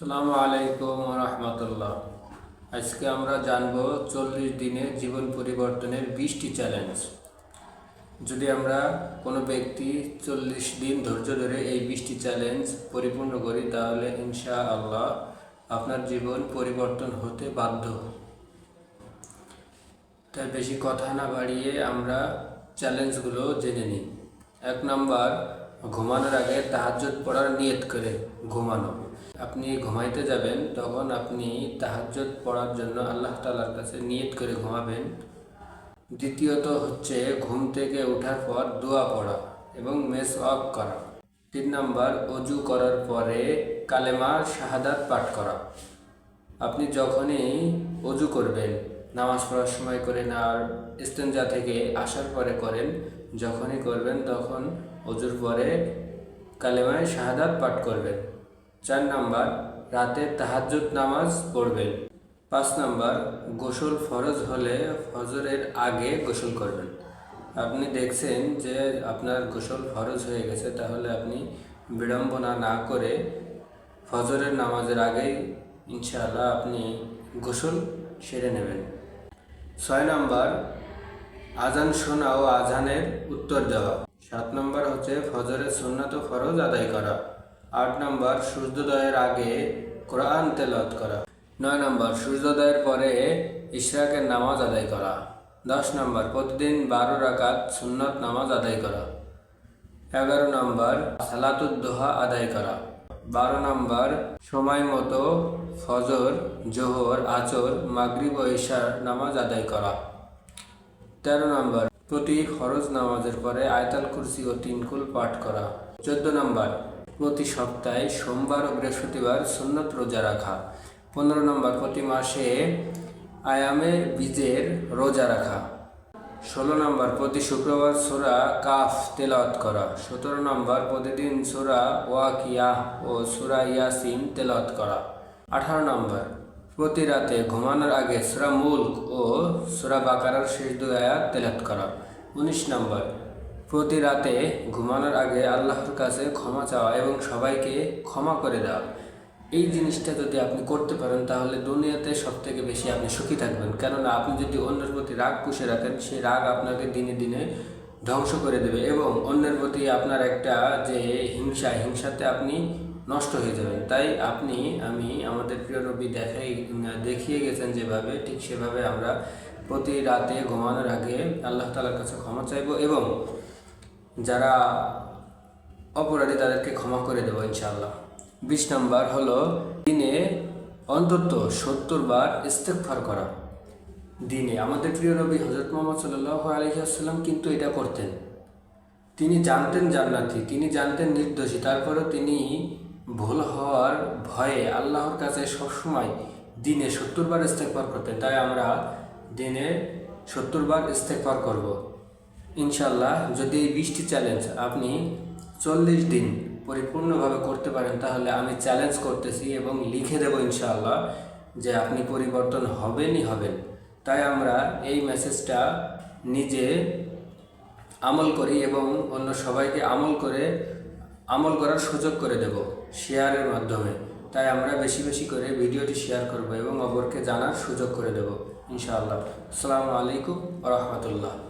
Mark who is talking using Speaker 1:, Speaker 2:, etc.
Speaker 1: আসসালামু আলাইকুম রহমতুল্লাহ। আজকে আমরা জানব চল্লিশ দিনে জীবন পরিবর্তনের বিশটি চ্যালেঞ্জ। যদি আমরা কোনো ব্যক্তি চল্লিশ দিন ধৈর্য ধরে এই বিশটি চ্যালেঞ্জ পরিপূর্ণ করি, তাহলে ইনশা আল্লাহ আপনার জীবন পরিবর্তন হতে বাধ্য। তাই বেশি কথা না বাড়িয়ে আমরা চ্যালেঞ্জগুলো জেনে নিই। এক নাম্বার ঘুমানোর আগে তাহাজ্জুদ পড়ার নিয়ত করে ঘুমানো। আপনি ঘুমাইতে যাবেন, তখন আপনি তাহাজ্জুদ পড়ার জন্য আল্লাহ তালার কাছে নিয়ত করে ঘুমাবেন। দ্বিতীয়ত হচ্ছে ঘুম থেকে ওঠার পর দোয়া পড়া এবং মেস অফ করা। তিন নম্বর, অজু করার পরে কালেমা শাহাদাত পাঠ করা। আপনি যখনই অজু করবেন, নামাজ পড়ার সময় করেন আর ইস্তেঞ্জা থেকে আসার পরে করেন। যখনই করবেন তখন অজুর পরে কালেমায় শাহাদাত পাঠ করবেন। চার নাম্বার, রাতে তাহাজ্জুদ নামাজ পড়বেন। পাঁচ নাম্বার, গোসল ফরজ হলে ফজরের আগে গোসল করবেন। আপনি দেখছেন যে আপনার গোসল ফরজ হয়ে গেছে, তাহলে আপনি বিড়ম্বনা না করে ফজরের নামাজের আগেই ইনশাআল্লাহ আপনি গোসল সেরে নেবেন। ছয় নাম্বার, আজান শোনা ও আজানের উত্তর দেওয়া। সাত নম্বর হচ্ছে ফজরের সুন্নাত ফরজ আদায় করা। আট নম্বর, সূর্যোদয়ের আগে কোরআন তেলাওয়াত করা। নয় নম্বর, সূর্যোদয়ের পরে ইশরাকের নামাজ আদায় করা। দশ নম্বর, প্রতিদিন বারো রাকাত সুন্নত নামাজ আদায় করা। এগারো নম্বর সালাতুদ্দোহা আদায় করা। বারো নম্বর, সময় মতো ফজর, জোহর আচর মাগরিব ও ঈশার নামাজ আদায় করা। তেরো নম্বর প্রতি ফরজ নামাজের পরে আয়তাল কুরসি ও তিনকুল পাঠ করা। চোদ্দ নম্বর, প্রতি সপ্তাহে সোমবার ও বৃহস্পতিবার সুন্নত রোজা রাখা। পনেরো নম্বর, প্রতি মাসে আয়ামে বীজের রোজা রাখা। ষোলো নম্বর, প্রতি শুক্রবার সোরা কাফ তেলাওয়াত করা। সতেরো নম্বর, প্রতিদিন সোরা ওয়াকিয়া ও সোরা ইয়াসিন তেলাওয়াত করা। আঠারো নম্বর প্রতি রাতে ঘুমানোর আগে সোরা মুল্ক ও সোরা বাকারার শেষ দুই আয়াত তেলাওয়াত করা। উনিশ নম্বর, প্রতি রাতে ঘুমানোর আগে আল্লাহর কাছে ক্ষমা চাওয়া এবং সবাইকে ক্ষমা করে দেওয়া এই জিনিসটা যদি আপনি করতে পারেন, তাহলে দুনিয়াতে সব থেকে বেশি আপনি সুখী থাকবেন। কেননা আপনি যদি অন্যের প্রতি রাগ পুষে রাখেন সেই রাগ আপনাকে দিনে দিনে ধ্বংস করে দেবে এবং অন্যের প্রতি আপনার একটা যে হিংসা, হিংসাতে আপনি নষ্ট হয়ে যাবে। তাই আপনি, আমি, আমাদের প্রিয় নবী দেখাই দেখিয়ে গেছেন যেভাবে, ঠিক সেভাবে আমরা প্রতি রাতে ঘুমানোর আগে আল্লাহ তালার কাছে ক্ষমা চাইব এবং যারা অপরাধী তাদেরকে ক্ষমা করে দেবো ইনশাআল্লাহ। বিশ নাম্বার হলো দিনে অন্তত সত্তর বার ইস্তেকফার করা। দিনে, আমাদের প্রিয় নবী হজরত মোহাম্মদ সাল্লাহ আলহিহাস্লাম কিন্তু এটা করতেন। তিনি জানতেন জান্নাতি, তিনি জানতেন নির্দোষী, তারপরেও তিনি ভুল হওয়ার ভয়ে আল্লাহর কাছে সবসময় দিনে সত্তর বার ইস্তেকফার করতেন তাই আমরা দিনে সত্তর বার ইস্তেকফার করব। ইনশাল্লাহ যদি এই বিশটি চ্যালেঞ্জ আপনি চল্লিশ দিন পরিপূর্ণভাবে করতে পারেন, তাহলে আমি চ্যালেঞ্জ করতেছি এবং লিখে দেবো ইনশাআল্লাহ যে আপনি পরিবর্তন হবেনই হবেন। তাই আমরা এই মেসেজটা নিজে আমল করি এবং অন্য সবাইকে আমল করে আমল করার সুযোগ করে দেব। শেয়ারের মাধ্যমে। তাই আমরা বেশি বেশি করে ভিডিওটি শেয়ার করব এবং অপরকে জানার সুযোগ করে দেব, ইনশাআল্লাহ। আসসালামু আলাইকুম রহমতুল্লাহ।